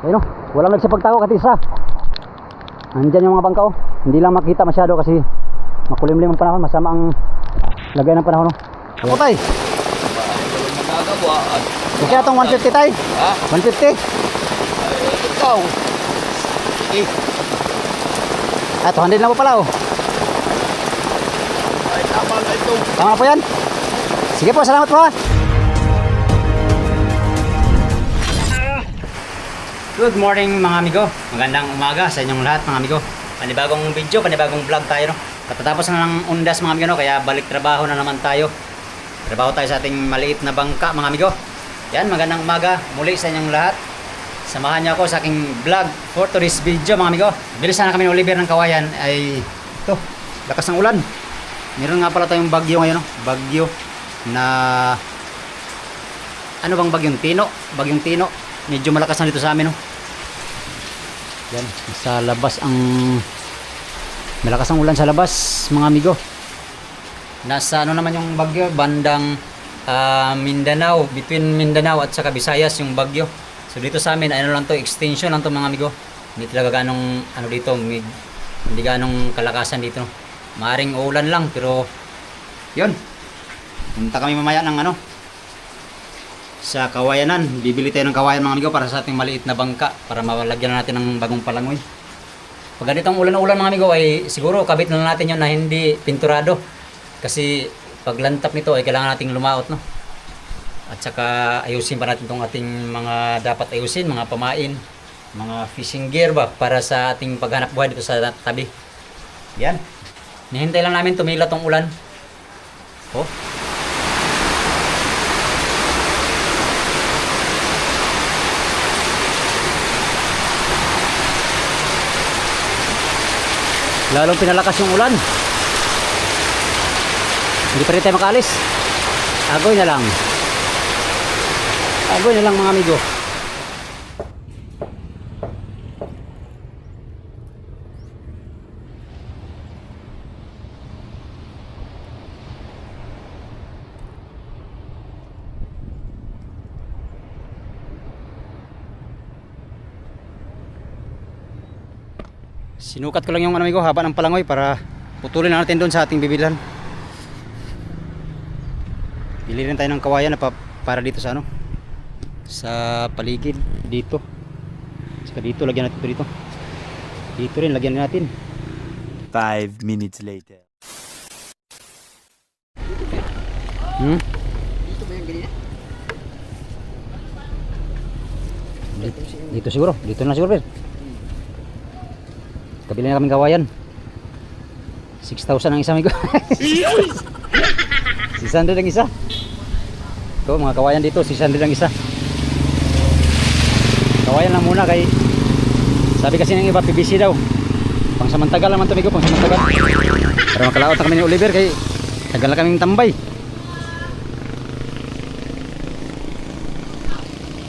Ayun o, walang nagsipagtako kahit isa. Nandyan yung mga bangka oh. Hindi lang makita masyado kasi makulimlim ang panahon. Masama ang lagay ng panahon. Oh. Ako tay, okay atong 150 tay. ha? 150. Ikaw. Eh, Ah, 200 na po pala oh. ay tama na ito. Tama po yan. Sige po, salamat po Good morning mga amigo. Magandang umaga sa inyong lahat mga amigo. Panibagong video, panibagong vlog tayo no. Katatapos na ng undas mga amigo no, kaya balik trabaho na naman tayo. Trabaho tayo sa ating maliit na bangka mga amigo. Yan, magandang umaga muli sa inyong lahat. Samahan niyo ako sa aking vlog for today's video mga amigo. Bilisan na kami Oliver ng Kawayan ay ito, lakas ng ulan. Meron nga pala tayong bagyo ngayon, no? Bagyo na ano bang bagyong Tino? Bagyong Tino. Medyo malakas na dito sa amin, no. Yan, sa labas ang malakas ang ulan sa labas, mga amigo. Nasa ano naman yung bagyo, bandang ah, Mindanao, between Mindanao at saka Visayas yung bagyo. So dito sa amin, ano lang to, extension lang to mga amigo. Hindi talaga ganong ano dito, mig, hindi ganong kalakasan dito. Maaring ulan lang pero yun. Punta kami mamaya ng ano sa kawayanan. Bibili tayo ng kawayan mga amigo para sa ating maliit na bangka para malagyan na natin ng bagong palangoy. Pag ganitong ulan na ulan mga amigo ay siguro kabit na natin yun na hindi pinturado. Kasi pag lantap nito ay kailangan nating lumaot no. At saka ayusin pa natin tong ating mga dapat ayusin, mga pamain, mga fishing gear ba para sa ating paghanap buhay dito sa tabi. Yan. Nihintay lang namin tumila tong ulan. Oh. Lalong pinalakas yung ulan. Hindi pa rin tayo makaalis. Agoy na lang. Agoy na lang mga amigo. Sinukat ko lang yung ano amigo, haba ng palangoy para putulin na natin doon sa ating bibilhan. Bili rin tayo ng kawayan na pa, para dito sa ano sa paligid dito. Saka dito lagyan natin ito dito. Dito rin lagyan natin. Five minutes later. Hmm? Dito ba yung ganyan? Dito, dito siguro, dito na siguro. Pero. Kabili na kaming kawayan. 6,000 ang isa amigo. 600 ang isa. Ito mga kawayan dito, 600 ang isa. Kawayan lang muna kay sabi kasi ng iba PVC daw. Pangsamantagal naman to amigo, pangsamantagal. Para makalaot na kami ni Oliver kay tagal na kaming tambay.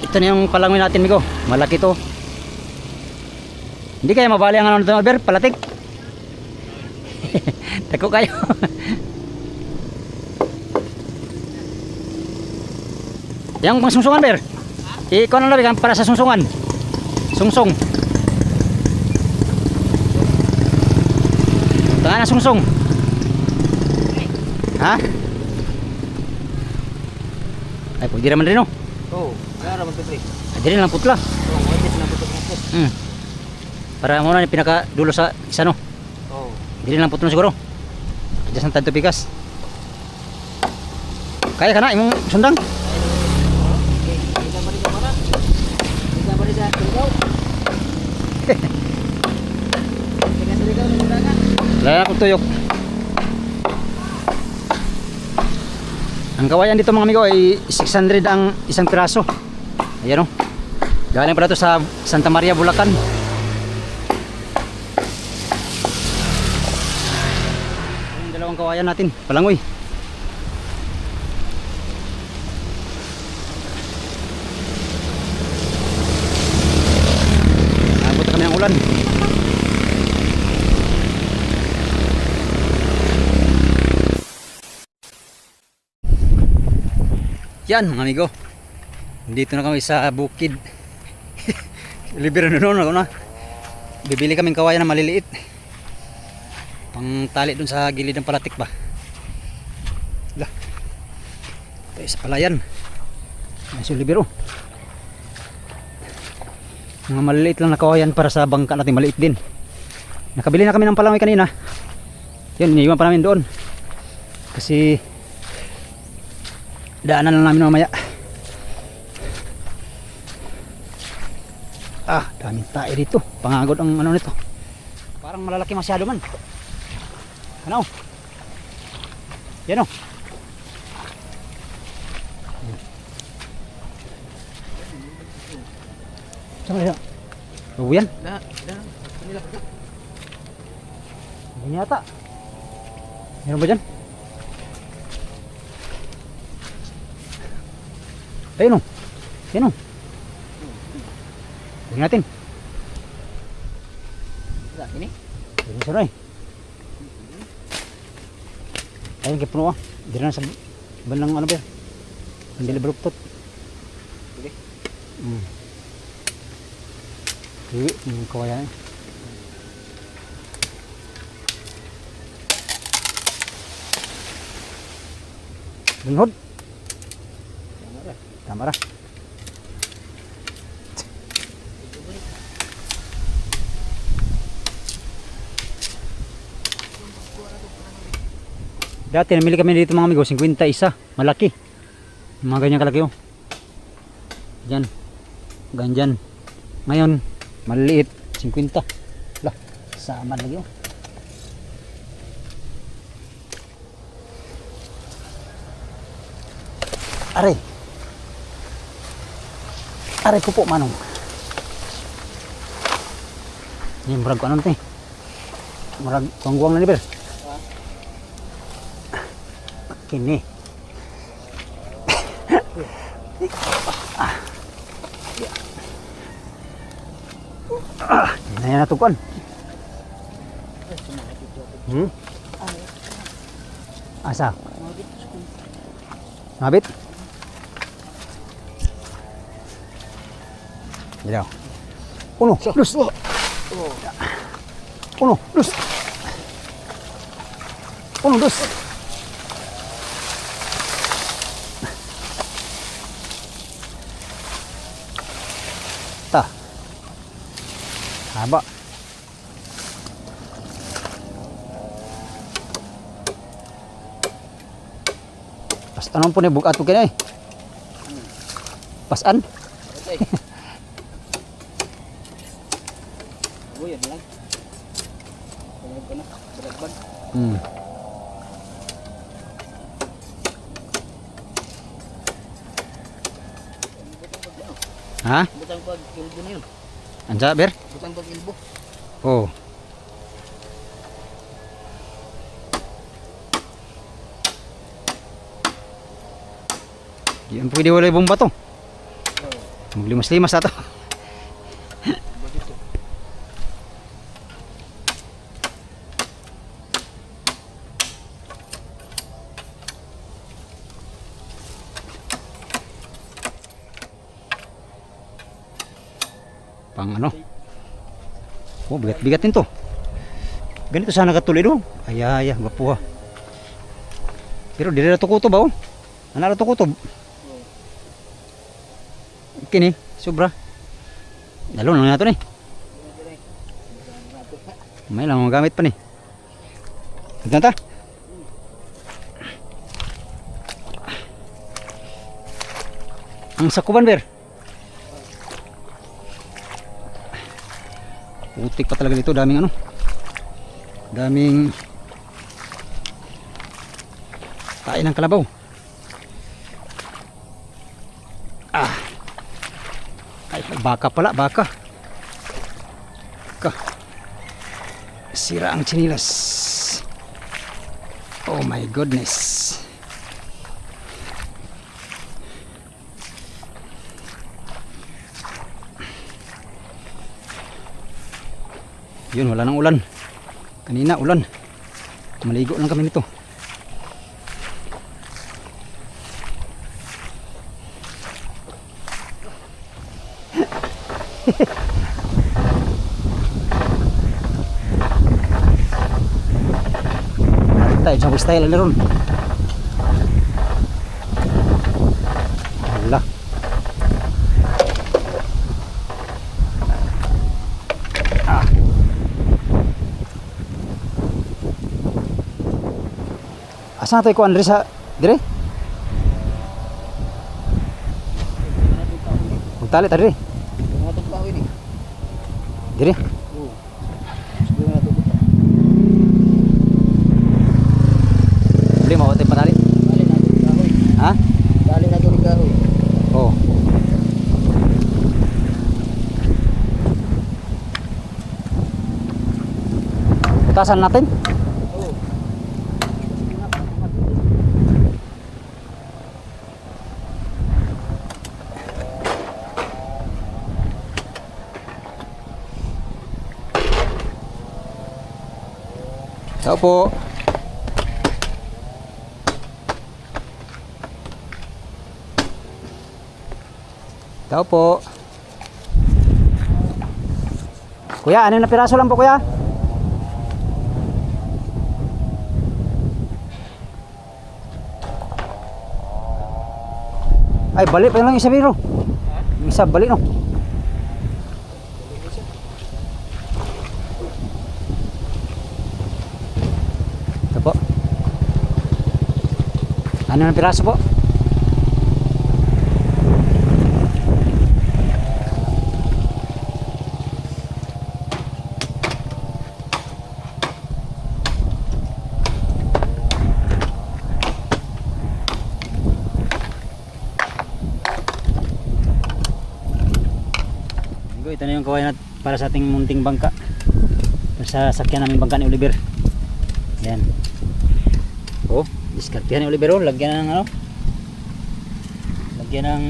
Ito na yung palangoy natin amigo. Malaki to. Hindi kaya mabali ang ano nito Albert, palatik. Tako kayo. Yang pang sungsungan ber. Ikaw na lang para sa sungsungan. Sungsong. Tanga na sungsong. Ha? Ay, pwede naman rin no. Oo. Kaya naman pre. Ay, din lang putla. Oo, naman ito pre. Hmm. Para muna yung pinaka dulo sa isa no. Oo. Dili lang putol siguro. Diyan sa tanto pikas. Kaya ka na imong sundang. Wala na akong tuyok. Ang kawayan dito mga amigo ay 600 ang isang piraso. Ayan o. Galing pala to sa Santa Maria, Bulacan. Kawayan natin, palangoy. Abot na kami ng ulan. Yan mga amigo. Dito na kami sa bukid. Libre na noon ako na. Bibili kaming kawayan na maliliit. Pang tali dun sa gilid ng palatik ba. Lah. Ito isa palayan. May sulibiro. Mga maliliit lang na kawayan para sa bangka natin maliit din. Nakabili na kami ng palangoy kanina. Yun, iniwan pa namin doon. Kasi daanan lang namin mamaya. Ah, daming tae dito. Pangagod ang ano nito. Parang malalaki masyado man. Ano? Yan o. Saan yan? Oh, yan. Na, na. Kanila ka. Yan yata. Meron ba dyan? Ayun o. Yan o. Tingnan natin. Ini. Ayun sa eh. Ayun kay puno ah. Dito na sa bandang ano ba? Ang deliver tot. Sige. Hmm. Iwi, yung kawayan. Bunhod. Tama ra. Dati namili kami dito mga amigo, 50 isa, malaki. Mga ganyan kalaki oh. Diyan. Ganyan. Ngayon, maliliit, 50. Lah, sama lagi oh. Are. Are po manong. Ini murag ko ano ito eh. Murag kuangguang na ni Ber. Kini. Ah, na yan natukuan. Hmm? Asa? Mabit? Gila. Uno, dos. Uno, dos. Uno, dos. Haba. Pas po ni bukat po kina eh. Pasan? Okay. Uy, yan lang. Hmm. Ha? Butang pag ilbo na. Anja, Ber? Butang pag ilbo. Oh. Yan pwede wala ibang bato. Maglimas-limas na to. Bakit to? Pang ano? Oh, bigat-bigat din to. Ganito sana katuloy doon. Ay, ay, gwapo ha. Pero di na to kutob oh. Ano na to kutob? Kini, sobra. Dalo na nato ni. May lang gamit pa ni. Ito ta. Ang sakuban ber. Putik pa talaga dito, daming ano. Daming kain ng kalabaw. Ah. Ay, baka pala, baka. Ka. Sira ang chinilas. Oh my goodness. yun wala nang ulan. Kanina ulan. Maligo lang kami nito. Tayo sa style na ron Asa tayo ko Andres sa dire? Magtali ta dire. Dire. Dili mo tayo kahoy. Ha? Dali na to ni kahoy. Oo. Putasan natin. Tao po. Tao po. Kuya, ano na piraso lang po kuya? Ay, balik pa lang isa biro. Isa balik no. Ano na piraso po? Ito, na yung kawain nat para sa ating munting bangka. Para sa sakyan namin bangka ni Oliver. Yan. Oh, diskartihan ni Oliver. Oh. Lagyan ng ano? Lagyan ng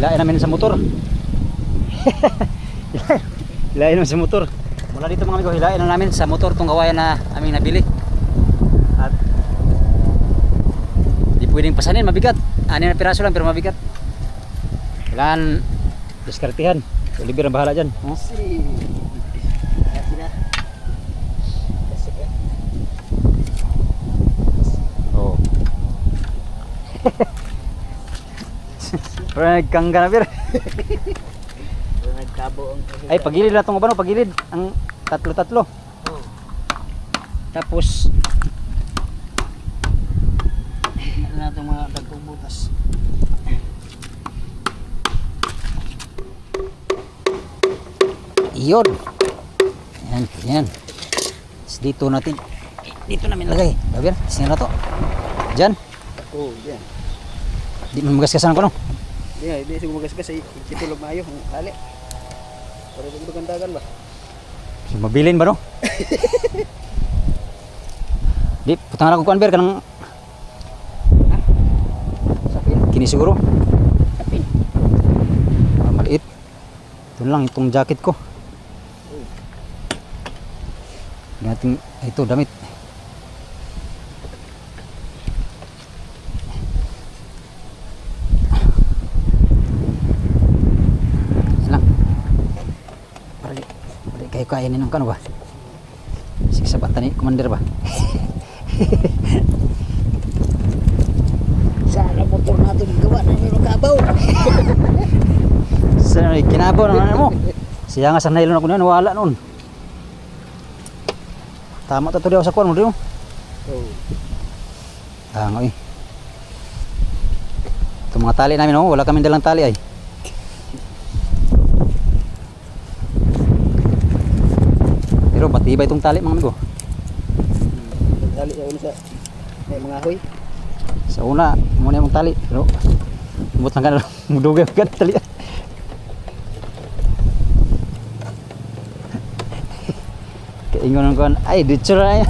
Hilain namin sa motor. hilain namin sa motor. Mula dito mga amigo, hilain na namin sa motor tong kawayan na aming nabili. At Di pwedeng pasanin, mabigat. Ani na piraso lang pero mabigat. Kailangan diskartihan. Oliver ang bahala dyan. Oh. Si. Kasi na. Kasi ka. Oh. Pero nagkangga na bir. Pero nagkabo ang Ay, pagilid na itong ubano, pagilid. Ang tatlo-tatlo. Tapos, Ano na itong mga dagkong butas. iyon. Yan, yan. Tapos dito natin, dito namin lagay. Gabi sino na to? Diyan. Oo, yan. Di mo magasgasan ko no. Di nga, di siguro magasgas ay kitulog maayo ang tali. Para dito kandagan ba? Mabilin ba no? Di, putang ako kuan ber kanang kini siguro. Sapin. Ah, maliit. Ito lang itong jacket ko. Nating ito damit. Lang. Balik. Balik kayo kainin ng kano ba? Sigsabatan ni commander ba? Sana motor natin gawa na yung kabaw. Sa kinabaw ng ano mo. Siya nga sa nylon ako na wala noon. Tama to to daw sa kuan mo. Oo. Ah, nga eh. Itong mga tali namin, oh, wala kaming dalang tali ay. Pero matibay itong tali mga amigo. Dali sa ulo sa may mga hoy. Sa una, muna yung tali. Pero, umot lang ka na, mudugay ka na tali. Kaingon ng kuhan, ay, dito na yan.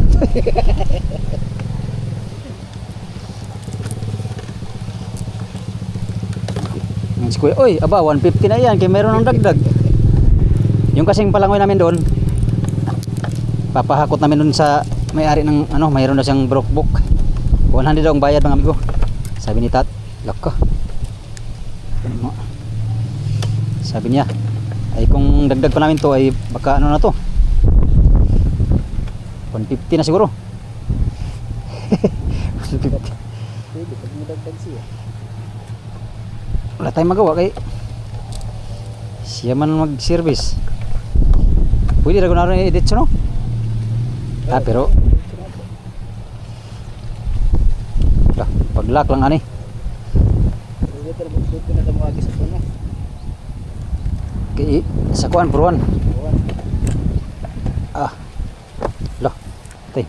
Kuya, oy, aba, 150 na yan, kaya meron ng dagdag. Yung kasing palangoy namin doon, papahakot namin doon sa may-ari ng, ano, mayroon na siyang brokebook. 100 daw ang bayad mga amigo. Sabi ni Tat, lako. Ano? Sabi niya, Ay kung dagdag pa namin to ay baka ano na to. 150 na siguro. 150. Pwede, pag. Wala tayong magawa kay siya man mag-service. Pwede na rin i-edit siya, no? Ah, pero ah, pag-lock lang ani. Pwede pero magsuto na sa mga agis sa puno. Kay sa kuan pro one. Buwan. Ah. Lah. Tay.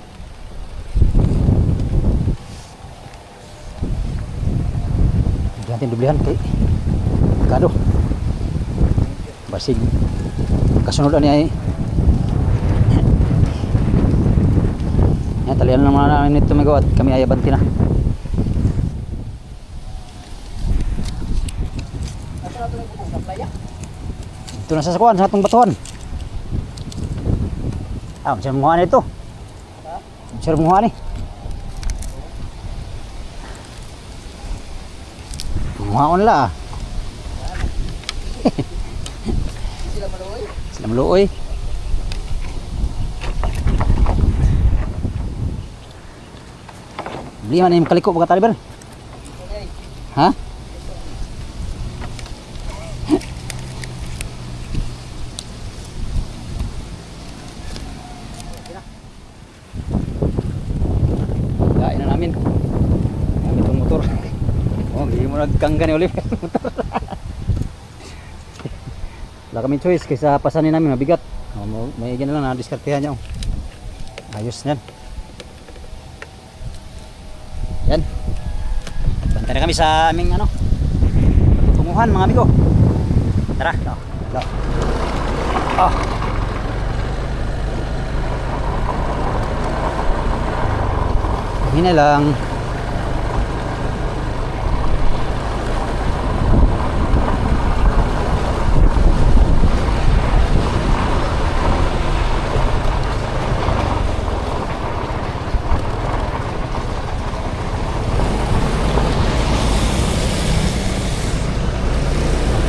Diyan natin dublihan kay Kado. Basig. Kasunod ani ay. Yan, talian muna namin nito mga at kami ay abanti na. Ito na sa sakuan, sa atong batuhan. Ah, masya mga ito. Ha? Masya mga ano Mga on la. Sila maluoy. Sila maluoy. Beli mana yung kaliko pagka? Okay. Ha? Kain na namin. Yung motor. Oh, hindi mo nagkangga ni Oliver. motor. Wala kami choice kaysa pasanin namin mabigat. Oh, may ganun lang na diskartehan niya. oh. Ayos niyan. Yan. Bantay na kami sa aming ano. Patutunguhan mga amigo. Tara. No. No. Ah. Hina lang.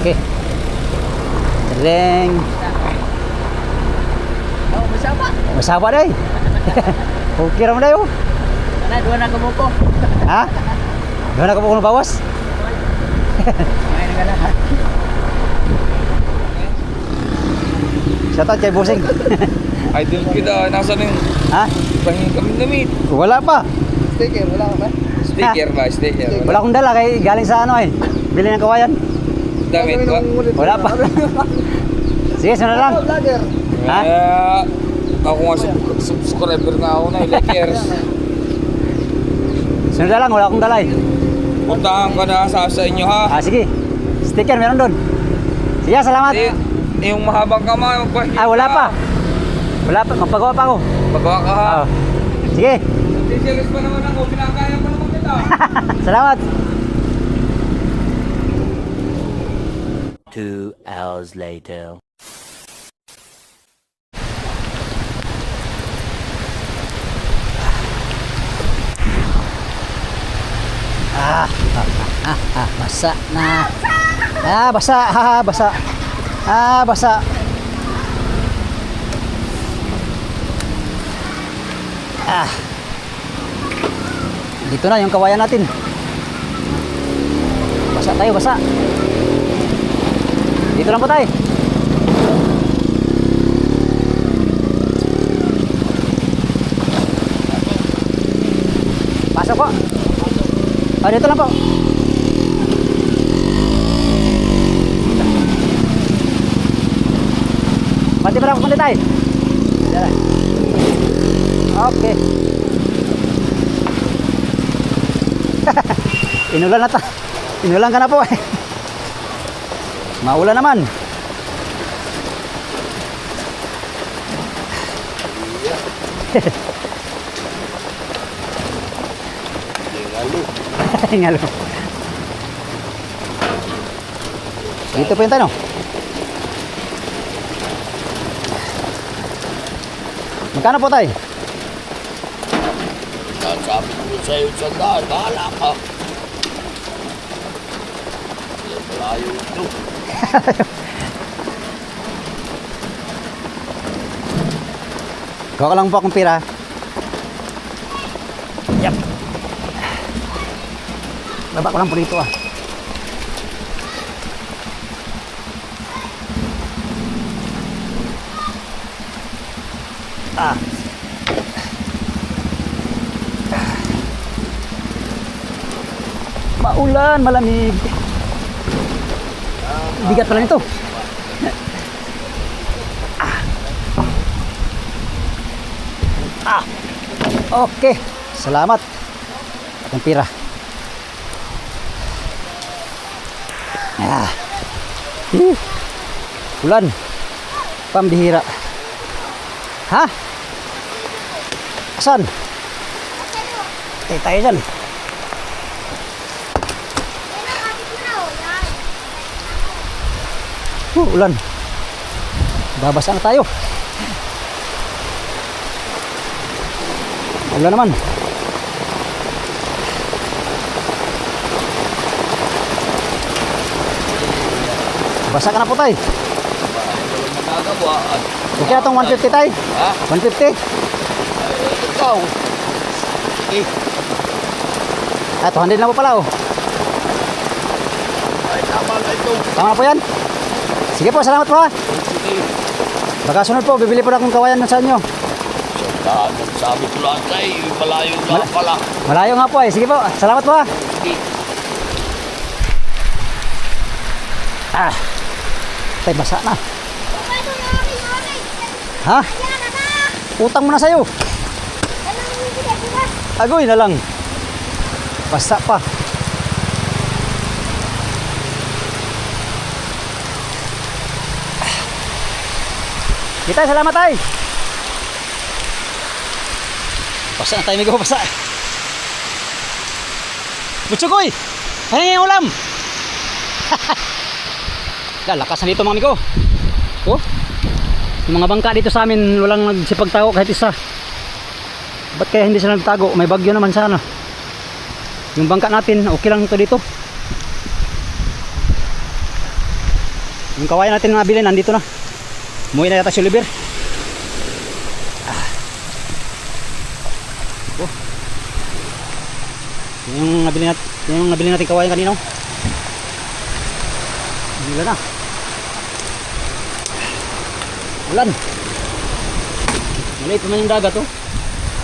Okay. Reng. Oh, masama. Masaba day. okay ra mo dayo. Ana, duwa na kumuko. Ha? Doon na ka po bawas. Shout out kay Busing. Idol kita, nasa na yung ha? pahingin kami damit. Wala pa. Sticker, wala ka ba? Sticker ba? Sticker. Wala akong dala kay galing sa ano eh. Bili ng kawayan. Damit ba? Wala pa. Sige, sunod lang. Vlogger. Ha? Eh, ako nga sub- subscriber na ako na, likers. Sunod na lang, wala akong dala eh. Puntahan ka na sa, sa inyo ha. Ah, sige. Sticker meron doon. Sige, salamat. Eh, yung mahabang kamay, magpahingin Ah, wala pa. Wala pa, magpagawa pa ako. Magawa ka ha. Ah. Sige, Sisilis pa naman ako, pinakaya pa naman kita. salamat. Two hours later. Ah, ah, ah, ah, basa na. Ah, basa, ah, basa. Ah, basa. Ah. Dito na yung kawayan natin. Basa tayo, basa. Dito lang po tayo. Pasok po. Ah, dito lang po. Pati ba lang pupunta tayo? Okay. Inulan na ta. Inulan ka na po eh. Maulan naman. Tingalo. Dito pa yung tanong. Magkano po tayo? Sasabi ko sa'yo sa daan, bahala ka. Malayo ito. Kaka lang po akong pira. Baba ko lang po dito ah. Ah. Maulan, malamig. Bigat pala nito. Ah. Okay. Salamat. Atong pira. Ah. Huh. Ulan. Pambihira. Ha? Asan? Eh, tayo dyan. Oh, ulan. Babasa na tayo. Ulan naman. Basa ka na po tay. Okay na tong 150 tay. ha? 150. Ikaw. Eh, Ah, 200 lang po pala oh. ay tama na ito. Tama na po yan. Sige po, salamat po ha. Sige. Baka sunod po, bibili po na akong kawayan sa inyo. Sa sabi ko lang kay malayo na pala. Malayo nga po eh. Sige po, salamat po ha. Sige. Ah. Tay, basa na. Ha? Utang mo na sa'yo. Agoy na lang. Basa pa. Kita, salamat tay. Basa na tayo, migo, basa. Butsugoy! Pahingi yung ulam! Lalakas na dito mga amigo. Oh. Yung mga bangka dito sa amin walang nagsipagtago kahit isa. Ba't kaya hindi sila nagtago? May bagyo naman sana. Yung bangka natin, okay lang ito dito. Yung kawayan natin na nabili, nandito na. Umuwi na yata si Oliver. Ah. Oh. Yung nabili natin, yung nabili natin kawayan kanina. oh. Ulan na. Ulan. Maliit pa man yung dagat oh.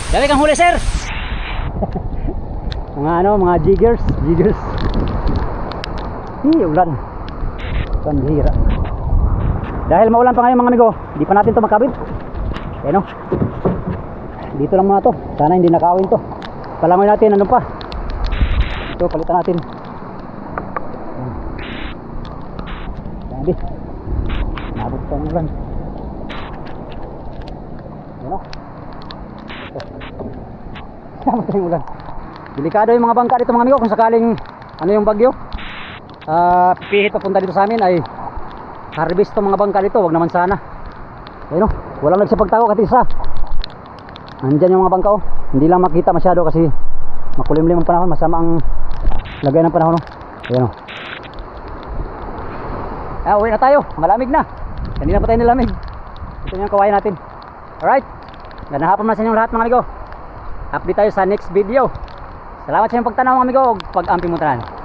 Dali kang huli sir. mga ano, mga jiggers, jiggers. Hi, ulan. Pambihira. Dahil maulan pa ngayon mga amigo, di pa natin to makabit. Ayan oh. Dito lang muna to. Sana hindi nakawin to. Palangoy natin ano pa. Ito palitan natin. Grabe. Nabot pa ng ulan. Nabot pa yung ulan. Delikado yung mga bangka dito mga amigo kung sakaling ano yung bagyo. Ah, pihit papunta dito sa amin ay harvest to mga bangka dito, wag naman sana. Ayun o, walang nagsipagtago kahit isa. Nandyan yung mga bangka oh. Hindi lang makita masyado kasi makulimlim ang panahon, masama ang lagay ng panahon oh. Ayun o. Ah, uwi na tayo. Malamig na. Kanina pa tayo nilamig. Ito yung kawayan natin. Alright. Gandang hapon na sa inyong lahat mga amigo. Update tayo sa next video. Salamat sa inyong pagtanaw mga amigo. Pag-ampi mo tanan.